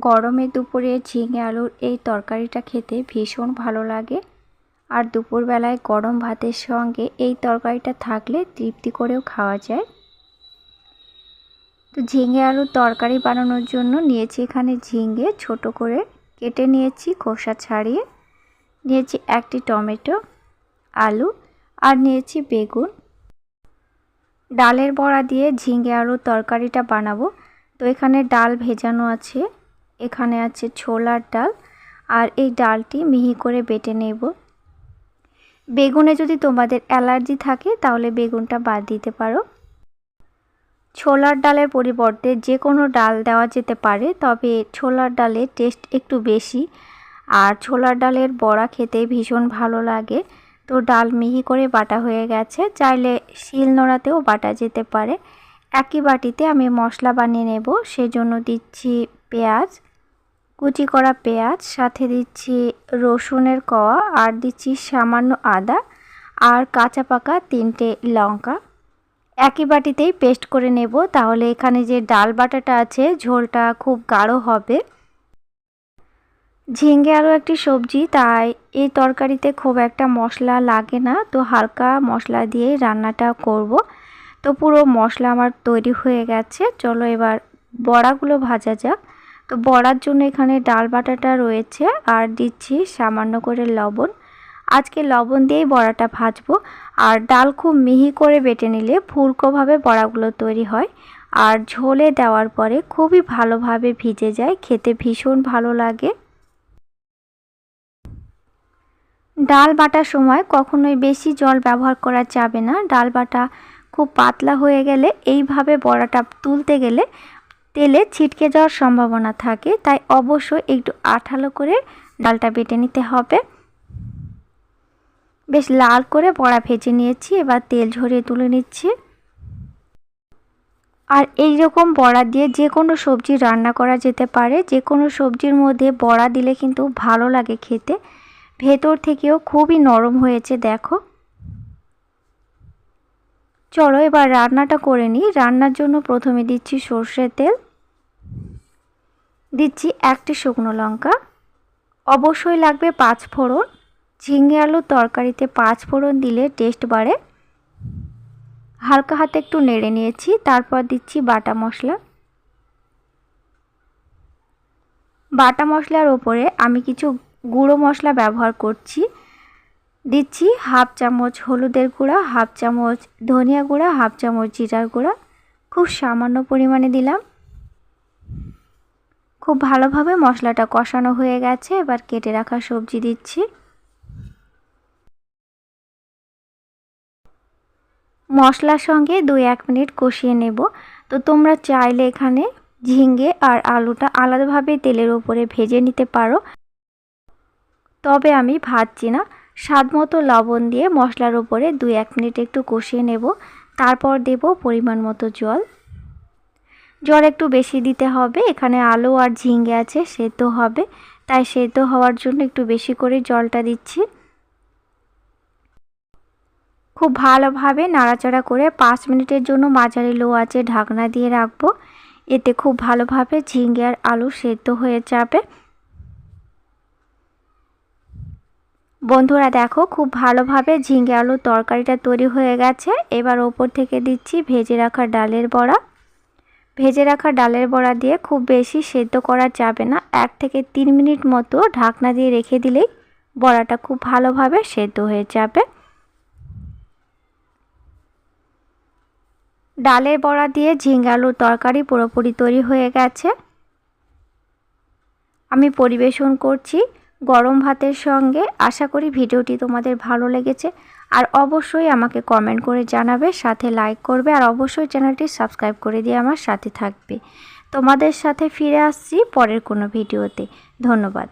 গরমে দুপুরে ঝিঙে আলুর এই তরকারিটা খেতে ভীষণ ভালো লাগে। আর দুপুরবেলায় গরম ভাতের সঙ্গে এই তরকারিটা থাকলে তৃপ্তি করেও খাওয়া যায়। তো ঝিঙে আলুর তরকারি বানানোর জন্য নিয়েছি এখানে ঝিঙে ছোট করে কেটে নিয়েছি খোসা ছাড়িয়ে। নিয়েছি একটি টমেটো, আলু আর নিয়েছি বেগুন। ডালের বড়া দিয়ে ঝিঙে আলুর তরকারিটা বানাবো। তো এখানে ডাল ভেজানো আছে। এখানে আছে ছোলার ডাল আর এই ডালটি মিহি করে বেটে নেব। বেগুনে যদি তোমাদের অ্যালার্জি থাকে তাহলে বেগুনটা বাদ দিতে পারো। ছোলার ডালের পরিবর্তে যে কোনো ডাল দেওয়া যেতে পারে, তবে ছোলার ডালের টেস্ট একটু বেশি। আর ছোলার ডালের বড়া খেতে ভীষণ ভালো লাগে। তো ডাল মিহি করে বাটা হয়ে গেছে, চাইলে শিল নোড়াতেও বাটা যেতে পারে। একই বাটিতে আমি মশলা বানিয়ে নেব, সেজন্য দিচ্ছি পেঁয়াজ, কুচি করা পেঁয়াজ, সাথে দিচ্ছি রসুনের কয়া, আর দিচ্ছি সামান্য আদা আর কাঁচা পাকা তিনটে লঙ্কা। একই বাটিতেই পেস্ট করে নেব, তাহলে এখানে যে ডাল বাটাটা আছে, ঝোলটা খুব গাঢ় হবে। ঝিঙ্গে আরও একটি সবজি, তাই এই তরকারিতে খুব একটা মশলা লাগে না, তো হালকা মশলা দিয়েই রান্নাটা করব। তো পুরো মশলা আমার তৈরি হয়ে গেছে। চলো এবার বড়াগুলো ভাজা যাক। তো বড়ার জন্য এখানে ডাল বাটাটা রয়েছে আর দিচ্ছি সামান্য করে লবণ। আজকে লবণ দিয়েই বড়াটা ভাজবো। আর ডাল খুব মিহি করে বেটে নিলে ফুলকোভাবে বড়াগুলো তৈরি হয়। আর ঝোলে দেওয়ার পরে খুবই ভালোভাবে ভিজে যায়। খেতে ভীষণ ভালো লাগে। ডাল বাটার সময় কখনোই বেশি জল ব্যবহার করা যাবে না। ডাল বাটা খুব পাতলা হয়ে গেলে এইভাবে বড়াটা তুলতে গেলে তেলে ছিটকে যাওয়ার সম্ভাবনা থাকে। তাই অবশ্যই একটু আঠালো করে ডালটা বেটে নিতে হবে। বেশ লাল করে বড়া ভেজে নিয়েছি, এবার তেল ঝরিয়ে তুলে নিচ্ছি। আর এই রকম বড়া দিয়ে যে কোনো সবজি রান্না করা যেতে পারে। যে কোনো সবজির মধ্যে বড়া দিলে কিন্তু ভালো লাগে খেতে। ভেতর থেকেও খুবই নরম হয়েছে, দেখো। চলো এবার রান্নাটা করে নিই। রান্নার জন্য প্রথমে দিচ্ছি সর্ষের তেল। দিচ্ছি একটি শুকনো লঙ্কা। অবশ্যই লাগবে পাঁচ ফোড়ন। ঝিঙে আলুর তরকারিতে পাঁচ ফোড়ন দিলে টেস্ট বাড়ে। হালকা হাতে একটু নেড়ে নিয়েছি, তারপর দিচ্ছি বাটা মশলা। বাটা মশলার ওপরে আমি কিছু গুঁড়ো মশলা ব্যবহার করছি। দিচ্ছি হাফ চামচ হলুদের গুঁড়া, হাফ চামচ ধনিয়া গুঁড়া, হাফ চামচ জিরার গুঁড়া। খুব সামান্য পরিমাণে দিলাম। খুব ভালোভাবে মশলাটা কষানো হয়ে গেছে। এবার কেটে রাখা সবজি দিচ্ছি। মশলার সঙ্গে দুই এক মিনিট কষিয়ে নেব। তো তোমরা চাইলে এখানে ঝিঙ্গে আর আলুটা আলাদাভাবে তেলের উপরে ভেজে নিতে পারো। তবে আমি ভাজছি না। স্বাদ মতো লবণ দিয়ে মশলার উপরে দুই এক মিনিট একটু কষিয়ে নেব। তারপর দেব পরিমাণ মতো জল। জল একটু বেশি দিতে হবে। এখানে আলু আর ঝিঙ্গে আছে, সেদ্ধ হবে। তাই সেদ্ধ হওয়ার জন্য একটু বেশি করে জলটা দিচ্ছি। খুব ভালোভাবে নাড়াচাড়া করে পাঁচ মিনিটের জন্য মাঝারি লো আছে ঢাকনা দিয়ে রাখব। এতে খুব ভালোভাবে ঝিঙ্গে আর আলু সেদ্ধ হয়ে যাবে। বন্ধুরা দেখো, খুব ভালোভাবে ঝিঙ্গে আলুর তরকারিটা তৈরি হয়ে গেছে। এবার ওপর থেকে দিচ্ছি ভেজে রাখা ডালের বড়া। ভেজে রাখা ডালের বড়া দিয়ে খুব বেশি সেদ্ধ করা যাবে না। এক থেকে তিন মিনিট মতো ঢাকনা দিয়ে রেখে দিলেই বড়াটা খুব ভালোভাবে সেদ্ধ হয়ে যাবে। ডালের বড়া দিয়ে ঝিঙ্গালুর তরকারি পুরোপুরি তৈরি হয়ে গেছে। আমি পরিবেশন করছি। গরম ভাতের সঙ্গে আশা করি ভিডিওটি তোমাদের ভালো লেগেছে। আর অবশ্যই আমাকে কমেন্ট করে জানাবে, সাথে লাইক করবে, আর অবশ্যই চ্যানেলটি সাবস্ক্রাইব করে দিয়ে আমার সাথে থাকবে। তোমাদের সাথে ফিরে আসছি পরের কোনো ভিডিওতে। ধন্যবাদ।